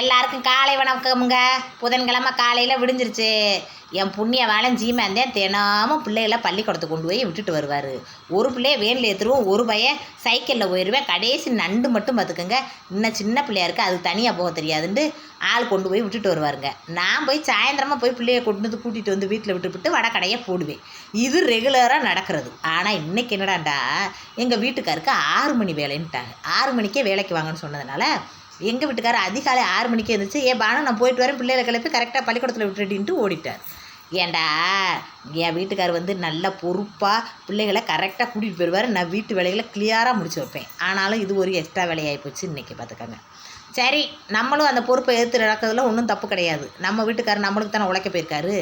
எல்லாருக்கும் காலை வணக்கமுங்க. புதன்கிழமை காலையில் விடிஞ்சிருச்சு. என் புண்ணிய வேலையும் ஜீமாந்தேன் தினமும் பிள்ளைகளை பள்ளிக்கூடத்துக்கு கொண்டு போய் விட்டுட்டு வருவார். ஒரு பிள்ளைய வேனில் ஏற்றுருவோம் ஒரு பையன் சைக்கிளில் போயிடுவேன் கடைசி நண்டு மட்டும் பார்த்துக்கோங்க. இன்னும் சின்ன பிள்ளையா இருக்குது அது தனியாக போக தெரியாதுன்ட்டு ஆள் கொண்டு போய் விட்டுட்டு வருவாருங்க. நான் போய் சாயந்தரமாக போய் பிள்ளைய கொண்டு வந்து கூட்டிகிட்டு வந்து வீட்டில் விட்டுவிட்டு வடக்கடையை போடுவேன். இது ரெகுலராக நடக்கிறது. ஆனால் இன்றைக்கி என்னடாண்டா எங்கள் வீட்டுக்காருக்கு ஆறு மணி வேலைன்ட்டாங்க ஆறு மணிக்கே வேலைக்கு வாங்கன்னு சொன்னதுனால எங்கள் வீட்டுக்காரர் அதிகாலை ஆறு மணிக்கு இருந்துச்சு ஏ பானம் நான் போயிட்டு வரேன் பிள்ளைகளை கிளப்பி கரெக்டாக பள்ளிக்கூடத்தில் விட்டுட்டின்ட்டு ஓடிட்டார். ஏண்டா என் வீட்டுக்கார் வந்து நல்ல பொறுப்பாக பிள்ளைகளை கரெக்டாக கூட்டிகிட்டு போயிடுவார் நான் வீட்டு வேலைகளை கிளியராக முடிச்சு வைப்பேன். ஆனாலும் இது ஒரு எக்ஸ்ட்ரா வேலையாகி போச்சு இன்றைக்கி பார்த்துக்கோங்க. சரி நம்மளும் அந்த பொறுப்பை எடுத்து நடக்கிறதுல ஒன்றும் தப்பு கிடையாது. நம்ம வீட்டுக்காரர் நம்மளுக்கு தானே உழைக்க போயிருக்காரு.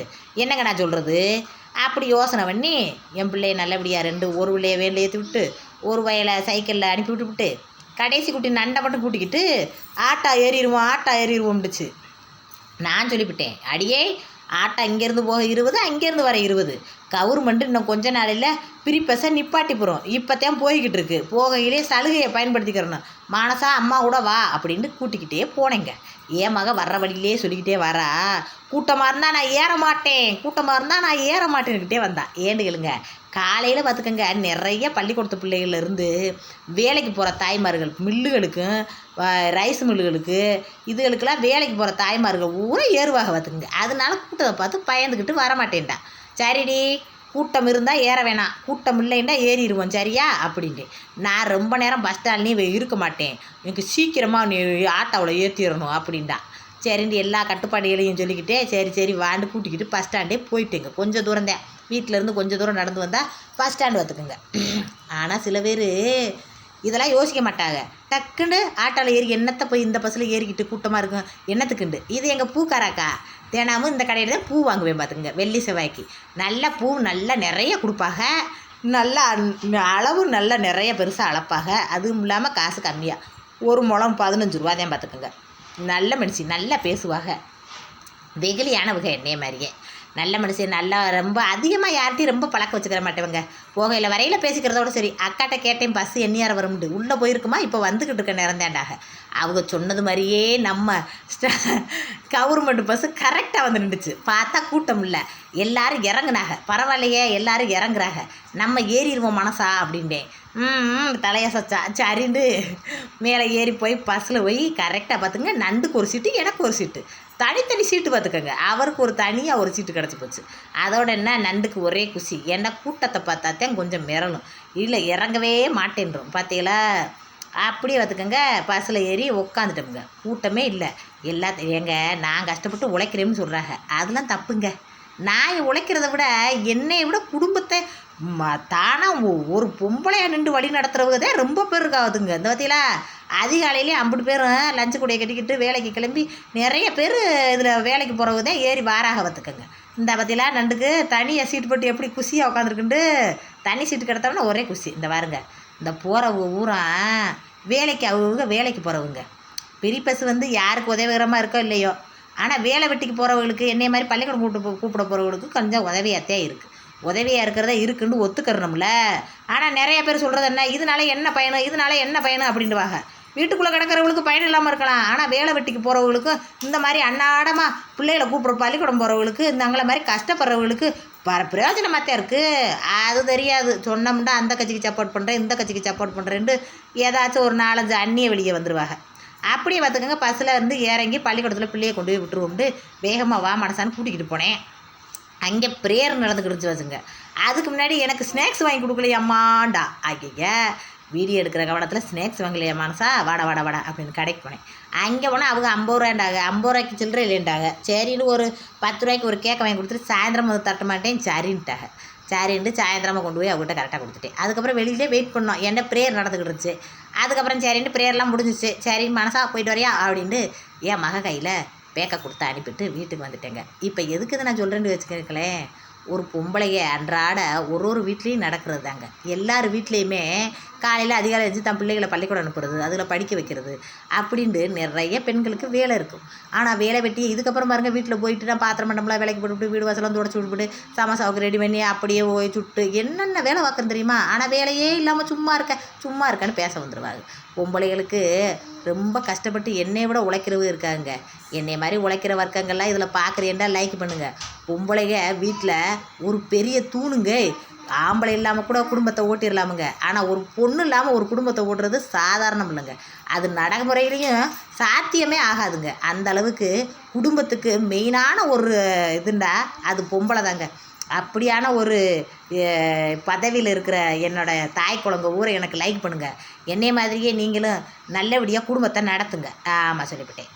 என்னங்க நான் சொல்கிறது அப்படி யோசனை பண்ணி என் பிள்ளைய நல்லபடியாக ரெண்டு ஒரு பிள்ளைய வேலையை ஏற்றி விட்டு ஒரு வயலை சைக்கிளில் அனுப்பி விட்டுவிட்டு கடைசி குட்டி நண்டை மட்டும் கூட்டிக்கிட்டு ஆட்டா ஏறிடுவோம் ஆட்டா ஏறிடுவோம்டுச்சு நான் சொல்லிவிட்டேன் அடியே ஆட்டா இங்கேருந்து போக இருபது அங்கேருந்து வர இருபது. கவர்மெண்ட் இன்னும் கொஞ்ச நாளில் பிரிப்பசை நிப்பாட்டி போகிறோம் இப்போத்தான் போய்கிட்டு இருக்கு போகையிலே சலுகையை பயன்படுத்திக்கிறணும். மானசா அம்மா கூட வா அப்படின்ட்டு கூட்டிக்கிட்டே போனேங்க. என் மக வர்ற வழியிலே சொல்லிக்கிட்டே வரா. கூட்டமாக இருந்தால் நான் ஏற மாட்டேன். கூட்டமாக இருந்தால் நான் ஏற மாட்டேன்னுக்கிட்டே வந்தான் ஏன்னு கேளுங்க. காலையில் பார்த்துக்கோங்க நிறைய பள்ளிக்கூடத்து பிள்ளைகள்லேருந்து வேலைக்கு போகிற தாய்மார்கள் மில்லுகளுக்கும் ரைஸ் மில்லுகளுக்கு இதுகளுக்கெல்லாம் வேலைக்கு போகிற தாய்மார்கள் ஊரே ஏறுவாக பார்த்துக்குங்க அதனால கூட்டத்தை பார்த்து பயந்துக்கிட்டு வர மாட்டேன்டா சரிடி கூட்டம் இருந்தால் ஏற வேணாம். கூட்டம் இல்லைன்னா ஏறிடுவோம் சரியா? அப்படின்ட்டு. நான் ரொம்ப நேரம் பஸ் ஸ்டாண்ட்லேயும் இருக்க மாட்டேன். எனக்கு சீக்கிரமாக நீ ஆட்டோவில் ஏற்றிடணும் அப்படின்டா சரின்ட்டு எல்லா கட்டுப்பாடுகளையும் சொல்லிக்கிட்டே சரி சரி வாண்டு கூட்டிக்கிட்டு பஸ் ஸ்டாண்டே போயிட்டேங்க. கொஞ்சம் தூரம் தான். வீட்டிலேருந்து கொஞ்சம் தூரம் நடந்து வந்தால் பஸ் ஸ்டாண்டு பார்த்துக்குங்க ஆனால் சில பேர் இதெல்லாம் யோசிக்க மாட்டாங்க. டக்குன்னு ஆட்டோவில் ஏறி என்னத்தை போய் இந்த பஸ்ஸில் ஏறிக்கிட்டு கூட்டமாக இருக்கும்? என்னத்துக்குண்டு இது எங்கள் பூக்காராக்கா? தினமும் இந்த கடையில் தான் பூ வாங்குவேன் பார்த்துக்குங்க வெள்ளி செவ்வாய்க்கு. நல்ல பூ நல்லா நிறைய கொடுப்பாங்க நல்லா அளவு நல்லா நிறைய பெருசாக அளப்பாக. அதுவும் இல்லாமல் காசு கம்மியாக ஒரு முழம் பதினஞ்சு ரூபா தான் பார்த்துக்குங்க நல்ல மனுஷி நல்லா பேசுவாங்க வகை என்னைய மாதிரியே. நல்ல மனுஷன் நல்லா ரொம்ப அதிகமாக யார்கிட்டையும் ரொம்ப பழக்கம் வச்சுக்கிற மாட்டேவங்க. போகையில் வரையில் பேசிக்கிறதோட சரி அக்காட்ட கேட்டேன் பஸ் எந்நேரம் வரும்ண்டு உள்ளே போயிருக்குமா? இப்போ வந்துக்கிட்டு இருக்க நேரம் தாண்டாக அவங்க சொன்னது மாதிரியே நம்ம கவர்மெண்ட் பஸ்ஸு கரெக்டாக வந்து நின்றுச்சு பார்த்தா கூட்டம் இல்லை. எல்லாரும் இறங்குனாங்க. பரவாயில்லையே எல்லாரும் இறங்குறாங்க. நம்ம ஏறிடுவோம் மனசா அப்படின்ட்டேன் தலையை சச்சா சரிண்டு மேலே ஏறி போய் பஸ்ஸில் போய் கரெக்டாக பார்த்துங்க. நண்டுக்கு ஒரு சீட்டு எனக்கு ஒரு சீட்டு. தனித்தனி சீட்டு பார்த்துக்கோங்க. அவருக்கு ஒரு தனியாக ஒரு சீட்டு கிடச்சி போச்சு. அதோட என்ன நண்டுக்கு ஒரே குஷி. ஏன்னா கூட்டத்தை பார்த்தாத்தான் கொஞ்சம் மிரளும். இல்லை இறங்கவே மாட்டேன்றோம். பார்த்தீங்களா? அப்படியே பார்த்துக்கோங்க. பஸ்ஸில் ஏறி உக்காந்துட்டோமுங்க. கூட்டமே இல்லை. எல்லாத்தையும் ஏங்க நான் கஷ்டப்பட்டு உழைக்கிறேன்னு சொல்கிறாங்க அதெல்லாம் தப்புங்க. நான் உழைக்கிறத விட என்னை விட குடும்பத்தை தானாக ஒரு பொம்பளையாக நின்று வழி நடத்துறவங்க தான் ரொம்ப பேர் இருக்காதுங்க இந்த பார்த்தீங்களா அதிகாலையிலே ஐம்பது பேரும் லஞ்சு கூடையை கட்டிக்கிட்டு வேலைக்கு கிளம்பி நிறைய பேர் இதில் வேலைக்கு போகிறவங்க தான் ஏறி வாராக பார்த்துக்கோங்க. இந்த பார்த்தீங்களா நண்டுக்கு தனியாக சீட்டு போட்டு எப்படி குஷியாக உட்காந்துருக்குண்டு தனி சீட்டு கிடத்தவன ஒரே குஷி இந்த பாருங்க இந்த போகிறவங்க ஊரா வேலைக்கு அவங்க வேலைக்கு போகிறவங்க பெரிய பஸ் வந்து யாருக்கு உதவிகரமாக இருக்கோ இல்லையோ ஆனால் வேலை வெட்டிக்கு போகிறவங்களுக்கு என்னைய மாதிரி பள்ளிக்கூடம் கூப்பிட்டு கூப்பிட போகிறவங்களுக்கு கொஞ்சம் உதவியாகத்தான் இருக்குது உதவியாக இருக்கிறதா இருக்குன்னு ஒத்துக்கிறணும்ல. ஆனால் நிறைய பேர் சொல்கிறது என்ன? இதனால என்ன பயணம் இதனால என்ன பயணம் அப்படின்டுவாங்க வீட்டுக்குள்ளே கிடக்கிறவங்களுக்கு பயன் இல்லாமல் இருக்கலாம். ஆனால் வேலை வெட்டிக்கு போகிறவங்களுக்கும் இந்த மாதிரி அன்னாடமாக பிள்ளைகளை கூப்பிட்ற பள்ளிக்கூடம் போகிறவங்களுக்கு இந்த மாதிரி கஷ்டப்படுறவங்களுக்கு பர பிரயோஜனமாக தான் இருக்குது அது தெரியாது. சொன்னோம்னா அந்த கட்சிக்கு சப்போர்ட் பண்ணுறேன் இந்த கட்சிக்கு சப்போர்ட் பண்ணுறேன்ட்டு ஏதாச்சும் ஒரு நாலஞ்சு அந்நிய வெளியே வந்துடுவாங்க அப்படியே பார்த்துக்கோங்க பஸ்ஸில் இருந்து இறங்கி பள்ளிக்கூடத்தில் பிள்ளையை கொண்டு போய் விட்டுருவோம்ட்டு வேகமாக வா மனசான்னு கூட்டிக்கிட்டு போனேன். அங்கே ப்ரேயர் நடந்துக்கிட்டு வச்சுங்க அதுக்கு முன்னாடி எனக்கு ஸ்நாக்ஸ் வாங்கி கொடுக்கலையம்மாண்டா. ஆகிய வீடியோ எடுக்கிற கவனத்தில் ஸ்நாக்ஸ் வாங்கலையா மனசா? வாடா வாடா வாடா அப்படின்னு கடைக்கு போனேன். அங்கே போனால் அவங்க ஐம்பது ரூபாண்டாங்க ஐம்பது ரூபாய்க்கு சில்லற இல்லைன்ட்டாங்க. சரின்னு ஒரு பத்து ரூபாய்க்கு ஒரு கேக்கை வாங்கி கொடுத்துட்டு சாயந்தரம் வந்து தட்ட மாட்டேன் சரின்ட்டாங்க. சரின்ட்டு சாயந்தரமாக கொண்டு போய் அவங்ககிட்ட கரெக்டாக கொடுத்துட்டேன். அதுக்கப்புறம் வெளியிலே வெயிட் பண்ணோம். என்ன ப்ரேயர் நடந்துக்கிட்டு இருந்துச்சு? அதுக்கப்புறம் சரின்ட்டு ப்ரேயர்லாம் முடிஞ்சிச்சு. சரி மனசா போயிட்டு வரையா? அப்படின்ட்டு என் மக கையில் பேக்கை கொடுத்து அனுப்பிட்டு வீட்டுக்கு வந்துட்டேங்க. இப்போ எதுக்கு இதை நான் சொல்கிறேன்னு வச்சுக்கிறேன் ஒரு பொம்பளைய அன்றாட ஒரு ஒரு வீட்லேயும் நடக்கிறது தாங்க எல்லார் வீட்லேயுமே காலையில் அதிகாலை எழுந்து தன் பிள்ளைகளை பள்ளிக்கூடம் அனுப்புறது அதில் படிக்க வைக்கிறது அப்படின்ட்டு நிறைய பெண்களுக்கு வேலை இருக்கும். ஆனால் வேலை வெட்டி இதுக்கப்புறம் பாருங்க வீட்டில் போயிட்டு நான் பாத்திரம் மண்டம்லாம் வேலைக்கு போட்டுவிட்டு வீடு வாசலாம் தொடச்சி விட்டுவிட்டு சமசாவுக்கு ரெடி பண்ணி அப்படியே போய் சுட்டு என்னென்ன வேலை பார்க்குறது தெரியுமா? ஆனால் வேலையே இல்லாமல் சும்மா இருக்க சும்மா இருக்கேன்னு பேச வந்துடுவாங்க பொம்பளைகளுக்கு ரொம்ப கஷ்டப்பட்டு என்னை விட உழைக்கிறவங்க இருக்காங்க. என்னை மாதிரி உழைக்கிற வர்க்கங்கள்லாம் இதில் பார்க்குறேன்டா லைக் பண்ணுங்கள் பொம்பளைங்க வீட்டில் ஒரு பெரிய தூணுங்க. ஆம்பளை இல்லாமல் கூட குடும்பத்தை ஓட்டிடலாமுங்க ஆனால் ஒரு பொண்ணு இல்லாமல் ஒரு குடும்பத்தை ஓட்டுறது சாதாரணம் இல்லைங்க. அது நடைமுறையிலையும் சாத்தியமே ஆகாதுங்க. அந்த அளவுக்கு குடும்பத்துக்கு மெயினான ஒரு இதுண்டா அது பொம்பளை தாங்க அப்படியான ஒரு பதவியில் இருக்கிற என்னோட தாய் குழந்த ஊரை எனக்கு லைக் பண்ணுங்கள் என்னை மாதிரியே நீங்களும் நல்லபடியாக குடும்பத்தை நடத்துங்க. ஆமாம் சொல்லிவிட்டேன்.